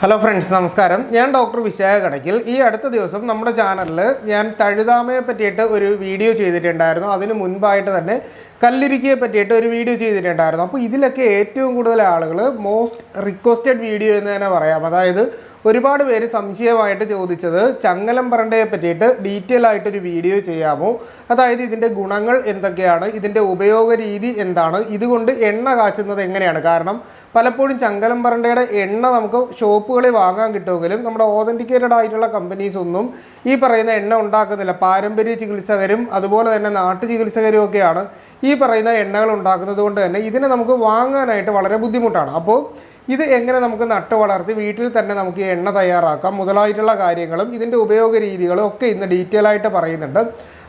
Hello friends നമസ്കാരം. ഞാൻ doctor വിശായ Kadakkal. ഈ അടുത്ത ദിവസം നമ്മുടെ ചാനലിൽ ഞാൻ തഴുതാമയെ പറ്റിയിട്ട് ഒരു വീഡിയോ ചെയ്തിട്ടുണ്ടായിരുന്നു. അതിന് മുൻപായിട്ട് തന്നെ കല്ലുരുക്കിയെ പറ്റിയിട്ട് ഒരു വീഡിയോ ചെയ്തിട്ടുണ്ടായിരുന്നു. അപ്പോൾ ഇതിലൊക്കെ ഏറ്റവും കൂടുതൽ ആളുകൾ മോസ്റ്റ് റിക്വസ്റ്റഡ് വീഡിയോ എന്ന് തന്നെ പറയാം. അതായത് ഒരുപാട് പേര് സംശയമായിട്ട് ചോദിച്ചത് ചങ്ങലം പറണ്ടയെ പറ്റിയിട്ട് ഡീറ്റെയിൽ ആയിട്ടൊരു വീഡിയോ ചെയ്യാമോ? അതായത് ഇതിന്റെ ഗുണങ്ങൾ എന്തൊക്കെയാണ്? ഇതിന്റെ ഉപയോഗ രീതി എന്താണ്? ഇതുകൊണ്ട് എണ്ണ കാച്ചുന്നത് എങ്ങനെയാണ്? കാരണം പലപ്പോഴും ചങ്കലം പറണ്ടയുടെ എണ്ണ നമുക്ക് ഷോപ്പുകളിൽ വാങ്ങാൻ കിട്ടുമെങ്കിലും നമ്മുടെ ഓതന്റിക്കേറ്റഡ് ആയിട്ടുള്ള കമ്പനീസ് ഒന്നും ഈ പറയുന്ന എണ്ണ ഉണ്ടാക്കുന്നില്ല. പാരമ്പര്യ ചികിത്സകരും അതുപോലെ തന്നെ നാട്ടു ചികിത്സകരും ഒക്കെയാണ് ഈ പറയുന്ന എണ്ണകൾ ഉണ്ടാക്കുന്നത് കൊണ്ട് തന്നെ ഇതിനെ നമുക്ക് വാങ്ങാനായിട്ട് വളരെ ബുദ്ധിമുട്ടാണ്. അപ്പോൾ ഇത് എങ്ങനെ നമുക്ക് നട്ട് വളർത്തി വീട്ടിൽ തന്നെ നമുക്ക് എണ്ണ തയ്യാറാക്കാം? മുതലായിട്ടുള്ള കാര്യങ്ങളും ഇതിന്റെ ഉപയോഗ രീതികളും ഒക്കെ ഇന്ന് ഡീറ്റെയിൽ ആയിട്ട് പറയുന്നുണ്ട്.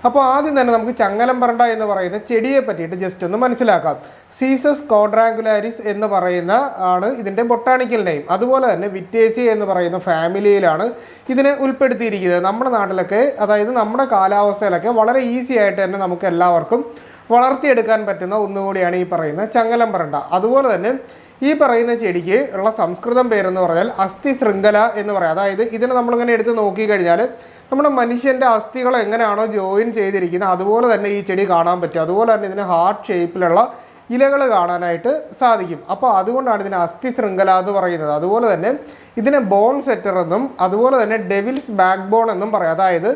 അപ്പോൾ ആദ്യം തന്നെ നമുക്ക് ചങ്ങലം പറണ്ട എന്ന് പറയുന്ന ചെടിയെ പറ്റിയിട്ട് ജസ്റ്റ് ഒന്ന് മനസ്സിലാക്കാം. സീസസ് കോഡ്രാങ്കുലാരിസ് എന്ന് പറയുന്ന ആണ് ഇതിന്റെ ബൊട്ടാണിക്കൽ നെയിം അതുപോലെ തന്നെ വിറ്റേസി എന്ന് പറയുന്ന ഫാമിലിയിലാണ് ഇതിനെ ഉൾപ്പെടുത്തിയിരിക്കുന്നത്. നമ്മുടെ നാട്ടിലൊക്കെ അതായത് നമ്മുടെ കാലാവസ്ഥയിലൊക്കെ വളരെ ഈസി ആയിട്ട് തന്നെ നമുക്ക് എല്ലാവർക്കും വളർത്തിയെടുക്കാൻ പറ്റുന്ന ഒന്നുകൂടിയാണ് ഈ പറയുന്ന ചങ്ങലം പറണ്ട അതുപോലെ തന്നെ ഈ പറയുന്ന ചെടിക്ക് ഉള്ള സംസ്കൃതം പേരെന്ന് പറഞ്ഞാൽ അസ്ഥി ശൃംഖല എന്ന് പറയാം. അതായത് ഇതിനെ നമ്മളിങ്ങനെ എടുത്ത് നോക്കിക്കഴിഞ്ഞാൽ നമ്മുടെ മനുഷ്യന്റെ അസ്ഥികൾ എങ്ങനെയാണോ ജോയിൻ ചെയ്തിരിക്കുന്നത് അതുപോലെ തന്നെ ഈ ചെടി കാണാൻ പറ്റും. അതുപോലെ തന്നെ ഇതിന് ഹാർട്ട് ഷേപ്പിലുള്ള ഇലകൾ കാണാനായിട്ട് സാധിക്കും. അപ്പോൾ അതുകൊണ്ടാണ് ഇതിനെ അസ്ഥി ശൃംഖല എന്ന് പറയുന്നത്. അതുപോലെ തന്നെ ഇതിനെ ബോൺ സെറ്റർ എന്നും അതുപോലെ തന്നെ ഡെവിൽസ് ബാക്ക് ബോൺ എന്നും പറയും. അതായത്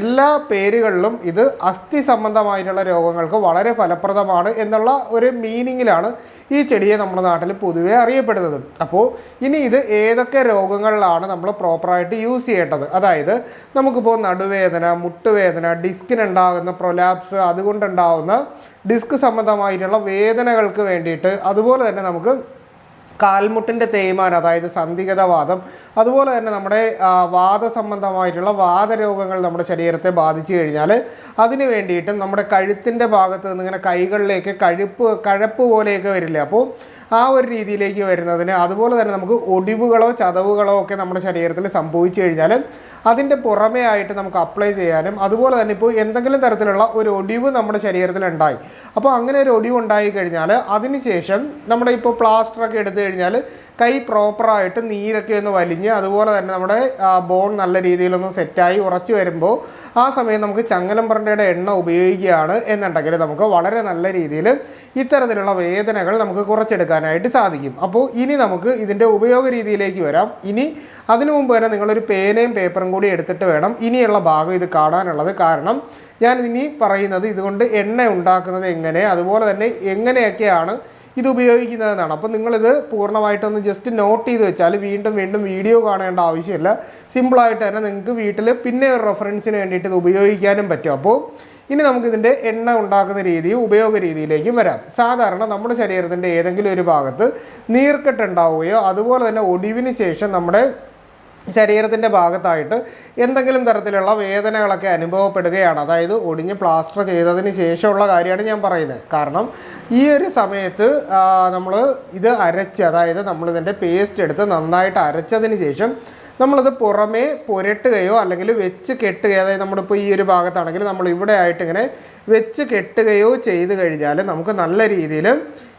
എല്ലാ പേരുകളിലും ഇത് അസ്ഥി സംബന്ധമായിട്ടുള്ള രോഗങ്ങൾക്ക് വളരെ ഫലപ്രദമാണ് എന്നുള്ള ഒരു മീനിങ്ങിലാണ് ഈ ചെടിയെ നമ്മുടെ നാട്ടിൽ പൊതുവെ അറിയപ്പെടുന്നത്. അപ്പോൾ ഇനി ഇത് ഏതൊക്കെ രോഗങ്ങളിലാണ് നമ്മൾ പ്രോപ്പറായിട്ട് യൂസ് ചെയ്യേണ്ടത്? അതായത് നമുക്കിപ്പോൾ നടുവേദന മുട്ടുവേദന ഡിസ്കിനുണ്ടാകുന്ന പ്രൊലാപ്സ് അതുകൊണ്ടുണ്ടാകുന്ന ഡിസ്ക് സംബന്ധമായിട്ടുള്ള വേദനകൾക്ക് വേണ്ടിയിട്ട് അതുപോലെ തന്നെ നമുക്ക് കാൽമുട്ടിന്റെ തേയ്മാനം അതായത് സന്ധിഗതവാദം അതുപോലെ തന്നെ നമ്മുടെ വാദ വാദസംബന്ധമായിട്ടുള്ള വാദരോഗങ്ങൾ നമ്മുടെ ശരീരത്തെ ബാധിച്ചു കഴിഞ്ഞാൽ അതിന് വേണ്ടിയിട്ടും നമ്മുടെ കഴുത്തിന്റെ ഭാഗത്ത് നിന്ന് ഇങ്ങനെ കൈകളിലേക്ക് കഴുപ്പ് കഴപ്പ് പോലെയൊക്കെ വരില്ലേ? അപ്പോൾ ആ ഒരു രീതിയിലേക്ക് വരുന്നതിന് അതുപോലെ തന്നെ നമുക്ക് ഒടിവുകളോ ചതവുകളോ ഒക്കെ നമ്മുടെ ശരീരത്തിൽ സംഭവിച്ചു കഴിഞ്ഞാൽ അതിന്റെ പുറമേ ആയിട്ട് നമുക്ക് അപ്ലൈ ചെയ്യാനും അതുപോലെ തന്നെ ഇപ്പോൾ എന്തെങ്കിലും തരത്തിലുള്ള ഒരു ഒടിവ് നമ്മുടെ ശരീരത്തിൽ ഉണ്ടായി. അപ്പോൾ അങ്ങനെ ഒരു ഒടിവ് ഉണ്ടായി കഴിഞ്ഞാൽ അതിനുശേഷം നമ്മുടെ ഇപ്പോൾ പ്ലാസ്റ്ററൊക്കെ എടുത്തു കഴിഞ്ഞാൽ കൈ പ്രോപ്പറായിട്ട് നീരൊക്കെ ഒന്ന് വലിഞ്ഞ് അതുപോലെ തന്നെ നമ്മുടെ ബോൺ നല്ല രീതിയിലൊന്ന് സെറ്റായി ഉറച്ചു വരുമ്പോൾ ആ സമയം നമുക്ക് ചങ്ങലം പറണ്ടയുടെ എണ്ണ ഉപയോഗിക്കുകയാണ് എന്നുണ്ടെങ്കിൽ നമുക്ക് വളരെ നല്ല രീതിയിൽ ഇത്തരത്തിലുള്ള വേദനകൾ നമുക്ക് കുറച്ചെടുക്കാനായിട്ട് സാധിക്കും. അപ്പോൾ ഇനി നമുക്ക് ഇതിന്റെ ഉപയോഗ രീതിയിലേക്ക് വരാം. ഇനി അതിനു മുമ്പ് തന്നെ നിങ്ങളൊരു പേനയും പേപ്പറും കൂടി എടുത്തിട്ട് വേണം ഇനിയുള്ള ഭാഗം ഇത് കാണാനുള്ളത്. കാരണം ഞാൻ ഇനി പറയുന്നത് ഇതുകൊണ്ട് എണ്ണ ഉണ്ടാക്കുന്നത് എങ്ങനെ അതുപോലെ തന്നെ എങ്ങനെയൊക്കെയാണ് ഇത് ഉപയോഗിക്കുന്നതെന്നാണ്. അപ്പോൾ നിങ്ങളിത് പൂർണമായിട്ടൊന്ന് ജസ്റ്റ് നോട്ട് ചെയ്ത് വെച്ചാൽ വീണ്ടും വീണ്ടും വീഡിയോ കാണേണ്ട ആവശ്യമില്ല. സിമ്പിളായിട്ട് തന്നെ നിങ്ങൾക്ക് വീട്ടിൽ പിന്നെ ഒരു റെഫറൻസിന് വേണ്ടിയിട്ട് ഇത് ഉപയോഗിക്കാനും പറ്റും. അപ്പോൾ ഇനി നമുക്കിതിന്റെ എണ്ണ ഉണ്ടാക്കുന്ന രീതിയും ഉപയോഗ രീതിയിലേക്കും വരാം. സാധാരണ നമ്മുടെ ശരീരത്തിന്റെ ഏതെങ്കിലും ഒരു ഭാഗത്ത് നീർക്കെട്ടുണ്ടാവുകയോ അതുപോലെ തന്നെ ഒടിവിന് ശേഷം നമ്മുടെ ശരീരത്തിന്റെ ഭാഗത്തായിട്ട് എന്തെങ്കിലും തരത്തിലുള്ള വേദനകളൊക്കെ അനുഭവപ്പെടുകയാണ്. അതായത് ഒടിഞ്ഞ് പ്ലാസ്റ്റർ ചെയ്തതിന് ശേഷമുള്ള കാര്യമാണ് ഞാൻ പറയുന്നത്. കാരണം ഈ ഒരു സമയത്ത് നമ്മൾ ഇത് അരച്ച് അതായത് നമ്മളിതിന്റെ പേസ്റ്റ് എടുത്ത് നന്നായിട്ട് അരച്ചതിന് ശേഷം നമ്മളത് പുറമേ പുരട്ടുകയോ അല്ലെങ്കിൽ വെച്ച് കെട്ടുകയോ അതായത് നമ്മളിപ്പോൾ ഈ ഒരു ഭാഗത്താണെങ്കിൽ നമ്മൾ ഇവിടെ ആയിട്ട് ഇങ്ങനെ വെച്ച് കെട്ടുകയോ ചെയ്ത് കഴിഞ്ഞാൽ നമുക്ക് നല്ല രീതിയിൽ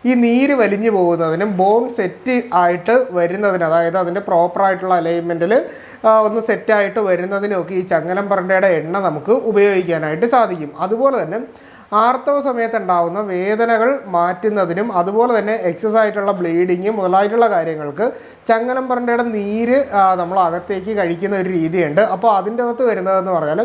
ഈ നീര് വലിഞ്ഞു പോകുന്നതിനും ബോൺ സെറ്റ് ആയിട്ട് വരുന്നതിന് അതായത് അതിന്റെ പ്രോപ്പറായിട്ടുള്ള അലൈൻമെന്റിൽ ഒന്ന് സെറ്റായിട്ട് വരുന്നതിനൊക്കെ ഈ ചങ്ങലം പറണ്ടയുടെ എണ്ണ നമുക്ക് ഉപയോഗിക്കാനായിട്ട് സാധിക്കും. അതുപോലെ തന്നെ ആർത്തവ സമയത്ത് ഉണ്ടാവുന്ന വേദനകൾ മാറ്റുന്നതിനും അതുപോലെ തന്നെ എക്സസ് ആയിട്ടുള്ള ബ്ലീഡിങ് മുതലായിട്ടുള്ള കാര്യങ്ങൾക്ക് ചങ്ങലം പറഞ്ഞയുടെ നീര് നമ്മൾ അകത്തേക്ക് കഴിക്കുന്ന ഒരു രീതിയുണ്ട്. അപ്പോൾ അതിന്റെ അകത്ത് വരുന്നതെന്ന് പറഞ്ഞാൽ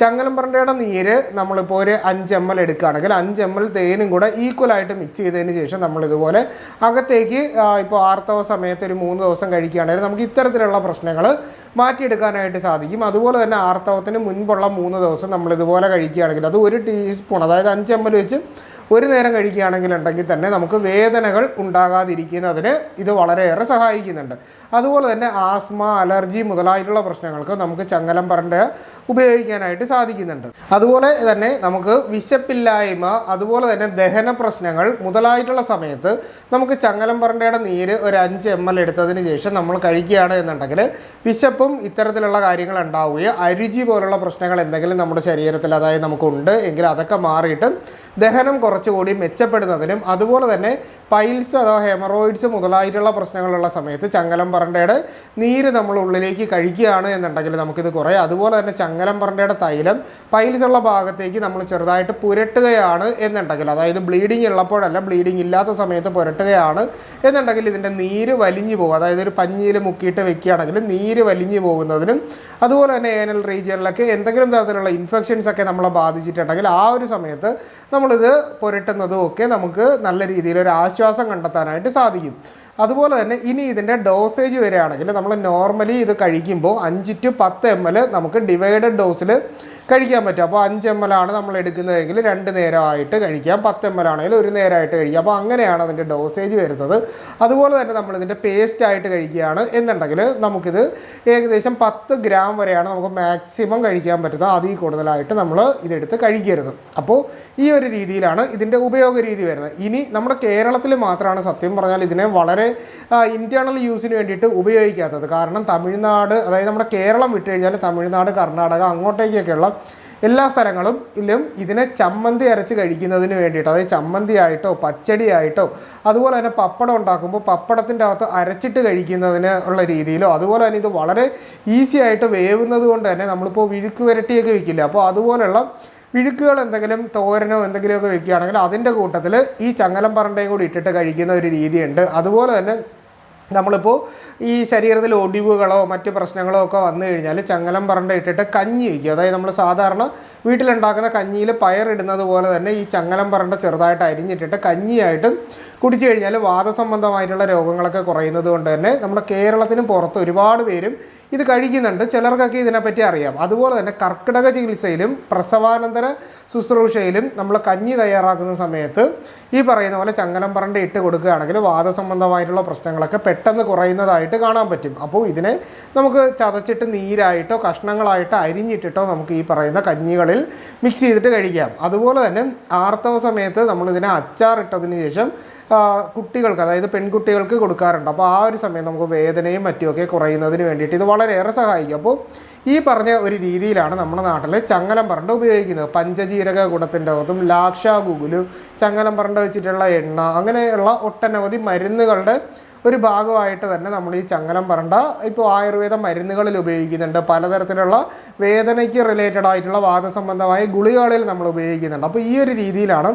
ചങ്ങലം പറണ്ടയുടെ നീര് നമ്മളിപ്പോൾ ഒരു അഞ്ച് എം എൽ എടുക്കുകയാണെങ്കിൽ അഞ്ച് എം എൽ തേനും കൂടെ ഈക്വലായിട്ട് മിക്സ് ചെയ്തതിന് ശേഷം നമ്മളിതുപോലെ അകത്തേക്ക് ഇപ്പോൾ ആർത്തവ സമയത്ത് ഒരു മൂന്ന് ദിവസം കഴിക്കുകയാണെങ്കിൽ നമുക്ക് ഇത്തരത്തിലുള്ള പ്രശ്നങ്ങൾ മാറ്റിയെടുക്കാനായിട്ട് സാധിക്കും. അതുപോലെ തന്നെ ആർത്തവത്തിന് മുൻപുള്ള മൂന്ന് ദിവസം നമ്മളിതുപോലെ കഴിക്കുകയാണെങ്കിൽ അത് ഒരു ടീസ്പൂൺ അതായത് അഞ്ച് എം എൽ വെച്ച് ഒരു നേരം കഴിക്കുകയാണെങ്കിൽ ഉണ്ടെങ്കിൽ തന്നെ നമുക്ക് വേദനകൾ ഉണ്ടാകാതിരിക്കുന്നതിന് ഇത് വളരെയേറെ സഹായിക്കുന്നുണ്ട്. അതുപോലെ തന്നെ ആസ്മ അലർജി മുതലായിട്ടുള്ള പ്രശ്നങ്ങൾക്ക് നമുക്ക് ചങ്ങലം പറണ്ട ഉപയോഗിക്കാനായിട്ട് സാധിക്കുന്നുണ്ട്. അതുപോലെ തന്നെ നമുക്ക് വിശപ്പില്ലായ്മ അതുപോലെ തന്നെ ദഹന പ്രശ്നങ്ങൾ മുതലായിട്ടുള്ള സമയത്ത് നമുക്ക് ചങ്ങലം പറണ്ടയുടെ നീര് ഒരു അഞ്ച് എം എൽ എടുത്തതിന് ശേഷം നമ്മൾ കഴിക്കുകയാണ് എന്നുണ്ടെങ്കിൽ വിശപ്പും ഇത്തരത്തിലുള്ള കാര്യങ്ങൾ ഉണ്ടാവുകയും അരുചി പോലുള്ള പ്രശ്നങ്ങൾ എന്തെങ്കിലും നമ്മുടെ ശരീരത്തിൽ അതായത് നമുക്കുണ്ട് എങ്കിൽ അതൊക്കെ മാറിയിട്ട് ദഹനം കുറച്ചുകൂടി മെച്ചപ്പെടുന്നതിനും അതുപോലെ തന്നെ പൈൽസ് അഥവാ ഹെമറോയിഡ്സ് മുതലായിട്ടുള്ള പ്രശ്നങ്ങളുള്ള സമയത്ത് ചങ്ങലം പറണ്ടയുടെ നീര് നമ്മൾ ഉള്ളിലേക്ക് കഴിക്കുകയാണ് എന്നുണ്ടെങ്കിൽ നമുക്കിത് കുറേ. അതുപോലെ തന്നെ ചങ്ങലം പറണ്ടയുടെ തൈലം പൈൽസ് ഉള്ള ഭാഗത്തേക്ക് നമ്മൾ ചെറുതായിട്ട് പുരട്ടുകയാണ് എന്നുണ്ടെങ്കിൽ അതായത് ബ്ലീഡിങ് ഉള്ളപ്പോഴല്ല ബ്ലീഡിങ് ഇല്ലാത്ത സമയത്ത് പുരട്ടുകയാണ് എന്നുണ്ടെങ്കിൽ ഇതിന്റെ നീര് വലിഞ്ഞു പോകും. അതായത് ഒരു പഞ്ഞിയിൽ മുക്കിയിട്ട് വെക്കുകയാണെങ്കിൽ നീര് വലിഞ്ഞു പോകുന്നതിനും അതുപോലെ തന്നെ ഏനൽ റീജിയനിലൊക്കെ എന്തെങ്കിലും തരത്തിലുള്ള ഇൻഫെക്ഷൻസ് ഒക്കെ നമ്മളെ ബാധിച്ചിട്ടുണ്ടെങ്കിൽ ആ ഒരു സമയത്ത് നമ്മളിത് പുരട്ടുന്നതും ഒക്കെ നമുക്ക് നല്ല രീതിയിൽ ഒരു ആശ്വാസം കണ്ടെത്താനായിട്ട് സാധിക്കും. അതുപോലെ തന്നെ ഇനി ഇതിന്റെ ഡോസേജ് വരികയാണെങ്കിൽ നമ്മൾ നോർമലി ഇത് കഴിക്കുമ്പോൾ അഞ്ച് ടു പത്ത് എം എൽ നമുക്ക് ഡിവൈഡഡ് ഡോസിൽ കഴിക്കാൻ പറ്റും. അപ്പോൾ അഞ്ച് എം എൽ ആണ് നമ്മൾ എടുക്കുന്നതെങ്കിൽ രണ്ട് നേരമായിട്ട് കഴിക്കാം. പത്ത് എം എൽ ആണെങ്കിൽ ഒരു നേരമായിട്ട് കഴിക്കാം. അപ്പോൾ അങ്ങനെയാണ് അതിന്റെ ഡോസേജ് വരുന്നത്. അതുപോലെ തന്നെ നമ്മൾ ഇതിന്റെ പേസ്റ്റ് ആയിട്ട് കഴിക്കുകയാണ്. എന്നുണ്ടെങ്കിൽ നമുക്കിത് ഏകദേശം പത്ത് ഗ്രാം വരെയാണ് നമുക്ക് മാക്സിമം കഴിക്കാൻ പറ്റുന്നത്. അതിൽ കൂടുതലായിട്ട് നമ്മൾ ഇതെടുത്ത് കഴിക്കരുത്. അപ്പോൾ ഈ ഒരു രീതിയിലാണ് ഇതിന്റെ ഉപയോഗ രീതി വരുന്നത്. ഇനി നമ്മുടെ കേരളത്തിൽ മാത്രമാണ് സത്യം പറഞ്ഞാൽ ഇതിനെ വളരെ ഇന്റേർണൽ യൂസിന് വേണ്ടിയിട്ട് ഉപയോഗിക്കാത്തത്. കാരണം തമിഴ്നാട് അതായത് നമ്മുടെ കേരളം വിട്ട് കഴിഞ്ഞാൽ തമിഴ്നാട് കർണാടക അങ്ങോട്ടേക്കൊക്കെയുള്ള എല്ലാ സ്ഥലങ്ങളും ഇല്ലും ഇതിനെ ചമ്മന്തി അരച്ച് കഴിക്കുന്നതിന് വേണ്ടിയിട്ട്. അതായത് ചമ്മന്തി ആയിട്ടോ പച്ചടി ആയിട്ടോ അതുപോലെ തന്നെ പപ്പടം ഉണ്ടാക്കുമ്പോൾ പപ്പടത്തിന്റെ അകത്ത് അരച്ചിട്ട് കഴിക്കുന്നതിന് ഉള്ള രീതിയിലോ അതുപോലെ തന്നെ ഇത് വളരെ ഈസി ആയിട്ട് വേവുന്നത് കൊണ്ട് തന്നെ നമ്മളിപ്പോൾ വിഴുക്ക് വരട്ടിയൊക്കെ വെക്കില്ല അപ്പോൾ അതുപോലെയുള്ള വിഴുക്കുകൾ എന്തെങ്കിലും തോരനോ എന്തെങ്കിലുമൊക്കെ വെക്കുകയാണെങ്കിൽ അതിന്റെ കൂട്ടത്തിൽ ഈ ചങ്ങലം പറണ്ടയും കൂടി ഇട്ടിട്ട് കഴിക്കുന്ന ഒരു രീതിയുണ്ട്. അതുപോലെ തന്നെ നമ്മളിപ്പോൾ ഈ ശരീരത്തിൽ ഒടിവുകളോ മറ്റ് പ്രശ്നങ്ങളോ ഒക്കെ വന്നു കഴിഞ്ഞാൽ ചങ്ങലം പറണ്ട ഇട്ടിട്ട് കഞ്ഞി വയ്ക്കുക. അതായത് നമ്മൾ സാധാരണ വീട്ടിലുണ്ടാക്കുന്ന കഞ്ഞിയിൽ പയറിടുന്നത് പോലെ തന്നെ ഈ ചങ്ങലം പറണ്ട ചെറുതായിട്ട് അരിഞ്ഞിട്ടിട്ട് കഞ്ഞിയായിട്ട് കുടിച്ചു കഴിഞ്ഞാൽ വാദസംബന്ധമായിട്ടുള്ള രോഗങ്ങളൊക്കെ കുറയുന്നത് കൊണ്ട് തന്നെ നമ്മുടെ കേരളത്തിനും പുറത്ത് ഒരുപാട് പേരും ഇത് കഴിക്കുന്നുണ്ട്. ചിലർക്കൊക്കെ ഇതിനെപ്പറ്റി അറിയാം. അതുപോലെ തന്നെ കർക്കിടക ചികിത്സയിലും പ്രസവാനന്തര ശുശ്രൂഷയിലും നമ്മൾ കഞ്ഞി തയ്യാറാക്കുന്ന സമയത്ത് ഈ പറയുന്ന പോലെ ചങ്ങലം പറണ്ട് ഇട്ട് കൊടുക്കുകയാണെങ്കിൽ വാദസംബന്ധമായിട്ടുള്ള പ്രശ്നങ്ങളൊക്കെ പെട്ടെന്ന് കുറയുന്നതായിട്ട് കാണാൻ പറ്റും. അപ്പോൾ ഇതിനെ നമുക്ക് ചതച്ചിട്ട് നീരായിട്ടോ കഷ്ണങ്ങളായിട്ടോ അരിഞ്ഞിട്ടിട്ടോ നമുക്ക് ഈ പറയുന്ന കഞ്ഞികളിൽ മിക്സ് ചെയ്തിട്ട് കഴിക്കാം. അതുപോലെ തന്നെ ആർത്തവ സമയത്ത് നമ്മളിതിനെ അച്ചാറിട്ടതിന് ശേഷം കുട്ടികൾക്ക് അതായത് പെൺകുട്ടികൾക്ക് കൊടുക്കാറുണ്ട്. അപ്പോൾ ആ ഒരു സമയം നമുക്ക് വേദനയും മറ്റുമൊക്കെ കുറയുന്നതിന് വേണ്ടിയിട്ട് ഇത് വളരെയേറെ സഹായിക്കും. അപ്പോൾ ഈ പറഞ്ഞ ഒരു രീതിയിലാണ് നമ്മുടെ നാട്ടിൽ ചങ്ങലം പറണ്ട ഉപയോഗിക്കുന്നത്. പഞ്ചജീരക ഗുണത്തിന്റെ അകത്തും ലാക്ഷ ഗുഗുലു ചങ്ങലം പറണ്ട വെച്ചിട്ടുള്ള എണ്ണ അങ്ങനെയുള്ള ഒട്ടനവധി മരുന്നുകളുടെ ഒരു ഭാഗമായിട്ട് തന്നെ നമ്മൾ ഈ ചങ്ങലം പറണ്ട ഇപ്പോൾ ആയുർവേദ മരുന്നുകളിൽ ഉപയോഗിക്കുന്നുണ്ട്. പലതരത്തിലുള്ള വേദനയ്ക്ക് റിലേറ്റഡ് ആയിട്ടുള്ള വാദസംബന്ധമായ ഗുളികകളിൽ നമ്മൾ ഉപയോഗിക്കുന്നുണ്ട്. അപ്പോൾ ഈ ഒരു രീതിയിലാണ്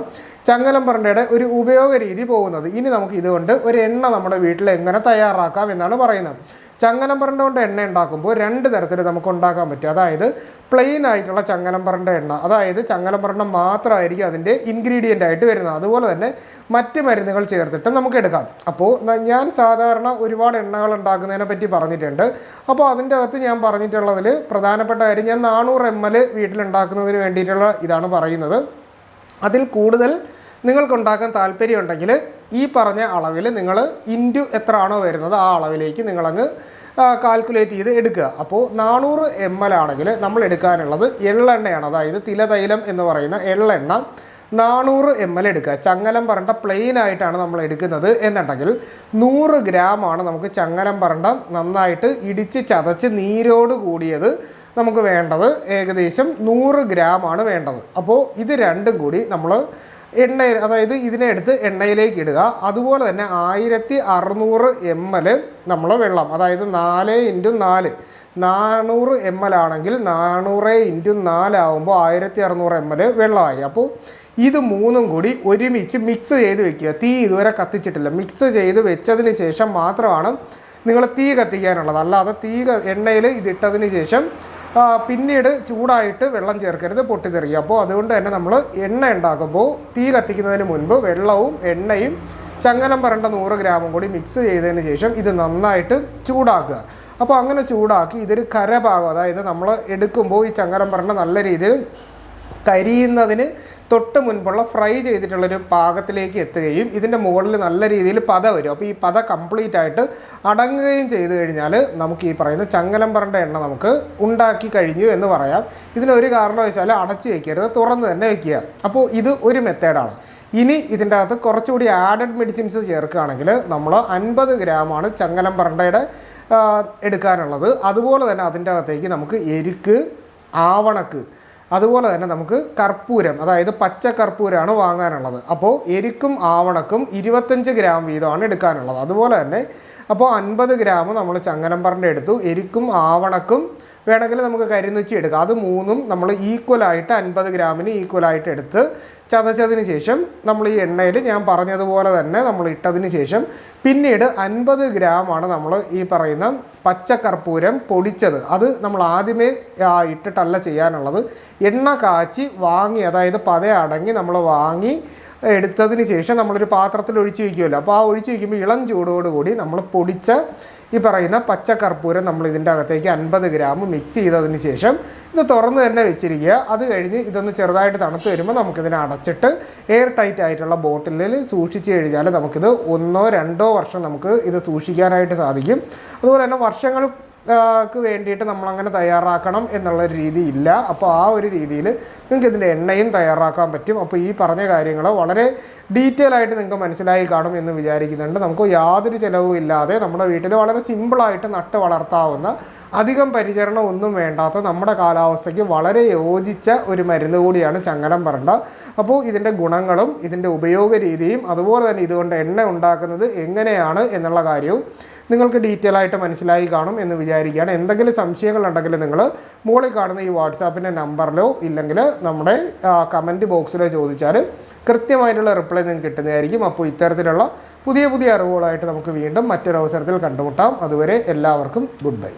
ചങ്ങലം പറണ്ടയുടെ ഒരു ഉപയോഗ രീതി പോകുന്നത്. ഇനി നമുക്ക് ഇതുകൊണ്ട് ഒരു എണ്ണ നമ്മുടെ വീട്ടിൽ എങ്ങനെ തയ്യാറാക്കാം എന്നാണ് പറയുന്നത്. ചങ്ങലം പറണ്ട എണ്ണ ഉണ്ടാക്കുമ്പോൾ രണ്ട് തരത്തിൽ നമുക്ക് ഉണ്ടാക്കാൻ പറ്റും. അതായത് പ്ലെയിൻ ആയിട്ടുള്ള ചങ്ങനം പറണ്ട എണ്ണ. അതായത് ചങ്ങനം പറണ്ട മാത്രമായിരിക്കും അതിന്റെ ഇൻഗ്രീഡിയന്റ് ആയിട്ട് വരുന്നത്. അതുപോലെ തന്നെ മറ്റ് മരുന്നുകൾ ചേർത്തിട്ട് നമുക്ക് എടുക്കാം. അപ്പോൾ ഞാൻ സാധാരണ ഒരുപാട് എണ്ണകൾ ഉണ്ടാക്കുന്നതിനെ പറ്റി പറഞ്ഞിട്ടുണ്ട്. അപ്പോൾ അതിന്റെ അകത്ത് ഞാൻ പറഞ്ഞിട്ടുള്ളതിൽ പ്രധാനപ്പെട്ട കാര്യം ഞാൻ നാനൂറ് എം എൽ വീട്ടിലുണ്ടാക്കുന്നതിന് വേണ്ടിയിട്ടുള്ള ഇതാണ് പറയുന്നത്. അതിൽ കൂടുതൽ നിങ്ങൾക്കുണ്ടാക്കാൻ താല്പര്യമുണ്ടെങ്കിൽ ഈ പറഞ്ഞ അളവിൽ നിങ്ങൾ ഇന്റു എത്ര ആണോ വരുന്നത് ആ അളവിലേക്ക് നിങ്ങളങ്ങ് കാൽക്കുലേറ്റ് ചെയ്ത് എടുക്കുക. അപ്പോൾ നാനൂറ് എം എൽ ആണെങ്കിൽ നമ്മൾ എടുക്കാനുള്ളത് എള്ളെണ്ണയാണ്. അതായത് തിലതൈലം എന്ന് പറയുന്ന എള്ളെണ്ണ നാനൂറ് എം എൽ എടുക്കുക. ചങ്ങലം പറണ്ട പ്ലെയിൻ ആയിട്ടാണ് നമ്മൾ എടുക്കുന്നത് എന്നുണ്ടെങ്കിൽ നൂറ് ഗ്രാമാണ് നമുക്ക് ചങ്ങലം പറണ്ട നന്നായിട്ട് ഇടിച്ച് ചതച്ച് നീരോട് കൂടിയത് നമുക്ക് വേണ്ടത് ഏകദേശം നൂറ് ഗ്രാമാണ് വേണ്ടത്. അപ്പോൾ ഇത് രണ്ടും കൂടി നമ്മൾ എണ്ണയിൽ അതായത് ഇതിനെ എടുത്ത് എണ്ണയിലേക്ക് ഇടുക. അതുപോലെ തന്നെ ആയിരത്തി അറുന്നൂറ് എം എൽ നമ്മൾ വെള്ളം അതായത് നാല് ഇന്റു നാല്. നാനൂറ് എം എൽ ആണെങ്കിൽ നാനൂറ് ഇന്റു നാലാവുമ്പോൾ ആയിരത്തി അറുന്നൂറ് എം എൽ വെള്ളമായി. അപ്പോൾ ഇത് മൂന്നും കൂടി ഒരുമിച്ച് മിക്സ് ചെയ്ത് വെക്കുക. തീ ഇതുവരെ കത്തിച്ചിട്ടില്ല. മിക്സ് ചെയ്ത് വെച്ചതിന് ശേഷം മാത്രമാണ് നിങ്ങൾ തീ കത്തിക്കാനുള്ളത്. അല്ലാതെ തീ എണ്ണയിൽ ഇതിട്ടതിന് ശേഷം പിന്നീട് ചൂടായിട്ട് വെള്ളം ചേർക്കരുത് പൊട്ടിത്തെറിയുക അപ്പോൾ അതുകൊണ്ട് തന്നെ നമ്മൾ എണ്ണ ഉണ്ടാക്കുമ്പോൾ തീ കത്തിക്കുന്നതിന് മുൻപ് വെള്ളവും എണ്ണയും ചങ്ങലം പറണ്ട നൂറ് ഗ്രാമും കൂടി മിക്സ് ചെയ്തതിന് ശേഷം ഇത് നന്നായിട്ട് ചൂടാക്കുക. അപ്പോൾ അങ്ങനെ ചൂടാക്കി ഇതൊരു കരഭാഗം. അതായത് നമ്മൾ എടുക്കുമ്പോൾ ഈ ചങ്ങലം പറണ്ട നല്ല രീതിയിൽ കരിയുന്നതിന് തൊട്ട് മുൻപുള്ള ഫ്രൈ ചെയ്തിട്ടുള്ളൊരു പാകത്തിലേക്ക് എത്തുകയും ഇതിന്റെ മുകളിൽ നല്ല രീതിയിൽ പത വരും. അപ്പോൾ ഈ പത കംപ്ലീറ്റ് ആയിട്ട് അടങ്ങുകയും ചെയ്തു കഴിഞ്ഞാൽ നമുക്ക് ഈ പറയുന്ന ചങ്ങലം പറണ്ട എണ്ണ നമുക്ക് ഉണ്ടാക്കി കഴിഞ്ഞു എന്ന് പറയാം. ഇതിനൊരു കാരണവശാൽ അടച്ചു വയ്ക്കരുത് തുറന്ന് തന്നെ വയ്ക്കുക അപ്പോൾ ഇത് ഒരു മെത്തേഡാണ്. ഇനി ഇതിന്റെ അകത്ത് കുറച്ചുകൂടി ആഡഡ് മെഡിസിൻസ് ചേർക്കുകയാണെങ്കിൽ നമ്മൾ അൻപത് ഗ്രാമാണ് ചങ്ങലം പറണ്ടയുടെ എടുക്കാനുള്ളത്. അതുപോലെ തന്നെ അതിന്റെ അകത്തേക്ക് നമുക്ക് എരുക്ക് ആവണക്ക് അതുപോലെ തന്നെ നമുക്ക് കർപ്പൂരം അതായത് പച്ച കർപ്പൂരമാണ് വാങ്ങാനുള്ളത്. അപ്പോൾ എരിക്കും ആവണക്കും ഇരുപത്തഞ്ച് ഗ്രാം വീതമാണ് എടുക്കാനുള്ളത്. അതുപോലെ തന്നെ അപ്പോൾ അൻപത് ഗ്രാം നമ്മൾ ചങ്ങനമ്പറിന്റെ എടുത്തു എരിക്കും ആവണക്കും വേണമെങ്കിൽ നമുക്ക് കരിനുച്ചി എടുക്കാം. അത് മൂന്നും നമ്മൾ ഈക്വലായിട്ട് അൻപത് ഗ്രാമിന് ഈക്വലായിട്ട് എടുത്ത് ചതച്ചതിന് ശേഷം നമ്മൾ ഈ എണ്ണയിൽ ഞാൻ പറഞ്ഞതുപോലെ തന്നെ നമ്മൾ ഇട്ടതിന് ശേഷം പിന്നീട് അൻപത് ഗ്രാമാണ് നമ്മൾ ഈ പറയുന്ന പച്ചക്കർപ്പൂരം പൊടിച്ചത്. അത് നമ്മൾ ആദ്യമേ ഇട്ടിട്ടല്ല ചെയ്യാനുള്ളത്. എണ്ണ കാച്ചി വാങ്ങി അതായത് പതയടങ്ങി നമ്മൾ വാങ്ങി എടുത്തതിന് ശേഷം നമ്മളൊരു പാത്രത്തിൽ ഒഴിച്ചു വയ്ക്കുമല്ലോ. അപ്പോൾ ആ ഒഴിച്ചു വയ്ക്കുമ്പോൾ ഇളം ചൂടോടുകൂടി നമ്മൾ പൊടിച്ച ഈ പറയുന്ന പച്ചക്കർപ്പൂരം നമ്മൾ ഇതിന്റെ അകത്തേക്ക് അൻപത് ഗ്രാം മിക്സ് ചെയ്തതിന് ശേഷം ഇത് തുറന്ന് തന്നെ വെച്ചിരിക്കുക. അത് കഴിഞ്ഞ് ഇതൊന്ന് ചെറുതായിട്ട് തണുത്ത് വരുമ്പോൾ നമുക്കിതിനെ അടച്ചിട്ട് എയർ ടൈറ്റ് ആയിട്ടുള്ള ബോട്ടിലിൽ സൂക്ഷിച്ച് കഴിഞ്ഞാൽ നമുക്കിത് ഒന്നോ രണ്ടോ വർഷം നമുക്ക് ഇത് സൂക്ഷിക്കാനായിട്ട് സാധിക്കും. അതുപോലെ തന്നെ വർഷങ്ങൾ ക്ക് വേണ്ടിയിട്ട് നമ്മളങ്ങനെ തയ്യാറാക്കണം എന്നുള്ള രീതി ഇല്ല അപ്പോൾ ആ ഒരു രീതിയിൽ നിങ്ങൾക്ക് ഇതിന്റെ എണ്ണയും തയ്യാറാക്കാൻ പറ്റും. അപ്പോൾ ഈ പറഞ്ഞ കാര്യങ്ങൾ വളരെ ഡീറ്റെയിൽ ആയിട്ട് നിങ്ങൾക്ക് മനസ്സിലായി കാണും എന്ന് വിചാരിക്കുന്നുണ്ട്. നമുക്ക് യാതൊരു ചിലവും ഇല്ലാതെ നമ്മുടെ വീട്ടിൽ വളരെ സിമ്പിളായിട്ട് നട്ട് വളർത്താവുന്ന അധികം പരിചരണം ഒന്നും വേണ്ടാത്ത നമ്മുടെ കാലാവസ്ഥയ്ക്ക് വളരെ യോജിച്ച ഒരു മരുന്ന് കൂടിയാണ് ചങ്ങനം പറണ്ട. അപ്പോൾ ഇതിന്റെ ഗുണങ്ങളും ഇതിന്റെ ഉപയോഗ രീതിയും അതുപോലെ തന്നെ ഇതുകൊണ്ട് എണ്ണ ഉണ്ടാക്കുന്നത് എങ്ങനെയാണ് എന്നുള്ള കാര്യവും നിങ്ങൾക്ക് ഡീറ്റെയിൽ ആയിട്ട് മനസ്സിലായി കാണും എന്ന് വിചാരിക്കുകയാണ്. എന്തെങ്കിലും സംശയങ്ങളുണ്ടെങ്കിൽ നിങ്ങൾ മുകളിൽ കാണുന്ന ഈ വാട്സാപ്പിന്റെ നമ്പറിലോ ഇല്ലെങ്കിൽ നമ്മുടെ കമന്റ് ബോക്സിലോ ചോദിച്ചാൽ കൃത്യമായിട്ടുള്ള റിപ്ലൈ നിങ്ങൾക്ക് കിട്ടുന്നതായിരിക്കും. അപ്പോൾ ഇത്തരത്തിലുള്ള പുതിയ പുതിയ അറിവുകളായിട്ട് നമുക്ക് വീണ്ടും മറ്റൊരവസരത്തിൽ കണ്ടുമുട്ടാം. അതുവരെ എല്ലാവർക്കും ഗുഡ് ബൈ